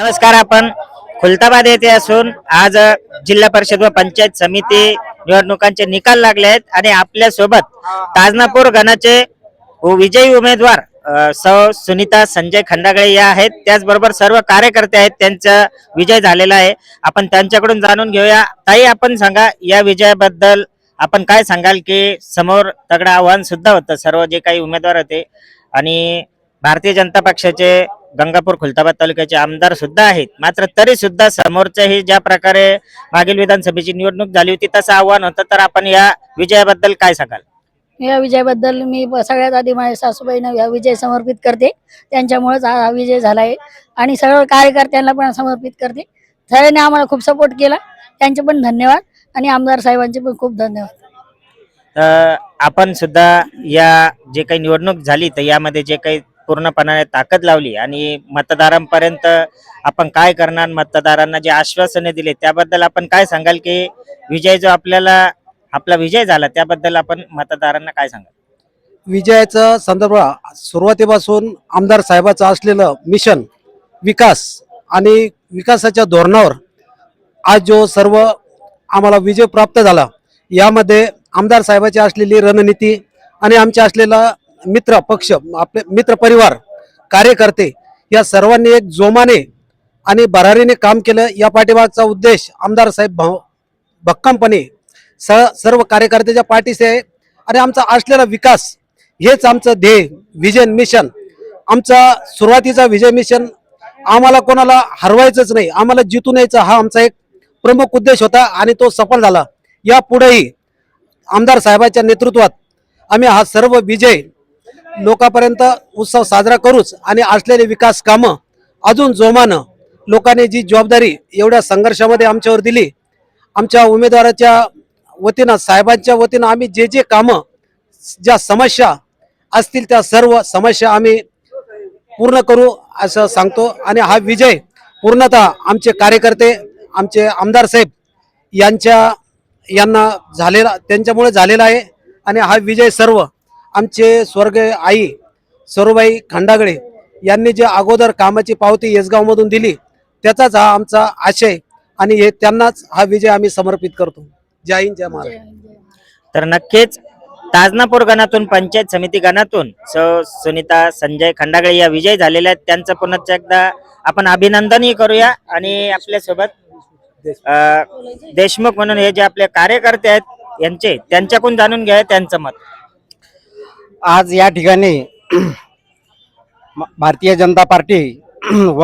नमस्कार आपण खुलताबाद येथे असून आज जिल्हा परिषद व पंचायत समिती निवडणुकांचे निकाल लागले आहेत आणि आपल्यासोबत ताजनापूर गणाचे विजयी उमेदवार सौ सुनीता संजय खंडागळे या आहेत. त्याचबरोबर सर्व कार्यकर्ते आहेत त्यांचा विजय झालेला आहे. आपण त्यांच्याकडून जाणून घेऊया. ताई आपण सांगा या विजयाबद्दल आपण काय सांगाल की समोर तगडं आव्हान सुद्धा होतं. सर्व जे काही उमेदवार होते आणि भारतीय जनता पक्षाचे गंगापूर खुलताबाद तालुक्याचे आमदार सुद्धा आहेत. मात्र तरी सुद्धा समोरचे ही ज्या प्रकारे मागील विधानसभेची निवडणूक झाली होती तसं आव्हान होतं. तर आपण या विजयाबद्दल काय सांगाल? या विजयाबद्दल मी सगळ्यात आधी माझ्या सासूबाईंना हा विजय समर्पित करते. त्यांच्यामुळेच हा हा विजय झाला आहे. आणि सर्व कार्यकर्त्यांना पण समर्पित करते. सगळ्यांनी आम्हाला खूप सपोर्ट केला. त्यांचे पण धन्यवाद. आणि आमदार साहेबांचे पण खूप धन्यवाद. आपण सुद्धा या जे काही निवडणूक झाली तर यामध्ये जे काही पूर्णपणाने ताकद लावली आणि मतदारांपर्यंत आपण काय करणार मतदारांना जे आश्वासने दिले त्याबद्दल आपण काय सांगाल की विजय जो आपल्याला आपला विजय झाला त्याबद्दल आपण मतदारांना काय सांगाल? विजयाचा संदर्भ सुरुवातीपासून आमदार साहेबाचं असलेलं मिशन विकास आणि विकासाच्या धोरणावर आज जो सर्व आम्हाला विजय प्राप्त झाला यामध्ये आमदार साहेबाची असलेली रणनीती आणि आमच्या असलेला मित्र पक्ष आपले मित्र परिवार कार्यकर्ते या सर्वांनी एक जोमाने आणि भरारीने काम केलं. या पाठीमागचा उद्देश आमदार साहेब भ भक्कमपणे स सर्व कार्यकर्त्याच्या पाठीशी आहे. आणि आमचा असलेला विकास हेच आमचं ध्येय विजन मिशन. आमचा सुरुवातीचा विजय मिशन आम्हाला कोणाला हरवायचंच नाही. आम्हाला जितून यायचं हा आमचा एक प्रमुख उद्देश होता आणि तो सफल झाला. यापुढेही आमदार साहेबांच्या नेतृत्वात आम्ही हा सर्व विजय लोकांपर्यंत उत्सव साजरा करूच आणि असलेले विकास कामं अजून जोमानं लोकांनी जी जबाबदारी एवढ्या संघर्षामध्ये आमच्यावर दिली आमच्या उमेदवाराच्या वतीनं साहेबांच्या वतीनं आम्ही जे जे कामं ज्या समस्या असतील त्या सर्व समस्या आम्ही पूर्ण करू असं सांगतो. आणि हा विजय पूर्णतः आमचे कार्यकर्ते आमचे आमदार साहेब यांच्या यांना झालेला त्यांच्यामुळे झालेला आहे. आणि हा विजय सर्व आमचे स्वर्ग आई सरूबाई खंडागळे यांनी जे अगोदर कामाची पावती येसगावमधून दिली त्याचाच हा आमचा आशय आणि हे त्यांनाच हा विजय आम्ही समर्पित करतो. जय हिंद जय महाराष्ट्र. तर नक्कीच ताजनापूर गणातून पंचायत समिती गणातून सुनीता संजय खंडागळे या विजय झालेल्या आहेत. त्यांचं पुन्हा एकदा आपण अभिनंदनही करूया आणि आपल्यासोबत अं, देशमुख म्हणून हे जे आपले कार्यकर्ते आहेत यांचे त्यांच्याकडून जाणून घ्या त्यांचं मत. आज या ठिकाणी म- भारतीय जनता पार्टी व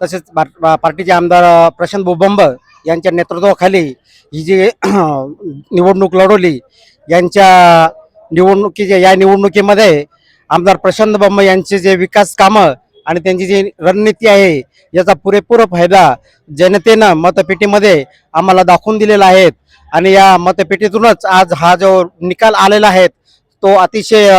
तसेच भार- पार्टीचे आमदार प्रशांत बोबंब यांच्या नेतृत्वाखाली ही जी निवडणूक लढवली यांच्या निवडणुकीच्या या निवडणुकीमध्ये आमदार प्रशांत बंब यांचे जे विकास कामं आणि त्यांची जी रणनीती आहे याचा पुरेपूर फायदा जनतेनं मतपेटीमध्ये आम्हाला दाखवून दिलेला आहे. आणि या मतपेटीतूनच आज हा जो निकाल आलेला आहे तो अतिशय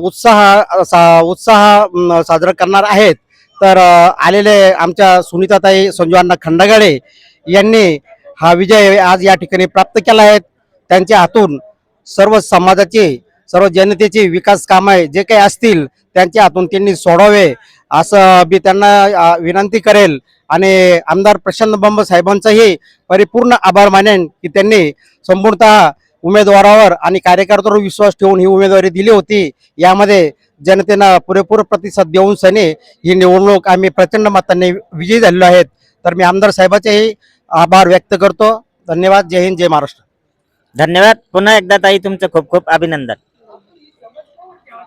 उत्साह सा- उत्साह साजरा करणार आहेत. तर आलेले आमच्या सुनीताताई संजूअण्णा खंडगाडे यांनी हा विजय आज या ठिकाणी प्राप्त केला आहे. त्यांच्या हातून सर्व समाजाचे सर्व जनतेचे विकास कामे जे काही असतील त्यांच्या हातून त्यांनी सोडावे असं मी त्यांना विनंती करेल. आणि आमदार प्रशांत बंब साहेबांचाही परिपूर्ण आभार मानेन की त्यांनी संपूर्णतः उमेदवारावर आणि कार्यकर्त्यावर विश्वास ठेवून ही उमेदवारी दिली होती. यामध्ये जनतेनं पुरेपूर प्रतिसाद देऊन सने ही निवडणूक आम्ही प्रचंड मताने विजयी झालेलो आहेत. तर मी आमदार साहेबाचेही आभार व्यक्त करतो. धन्यवाद. जय हिंद जय महाराष्ट्र. धन्यवाद. पुन्हा एकदा ताई तुमचं खूप खूप अभिनंदन.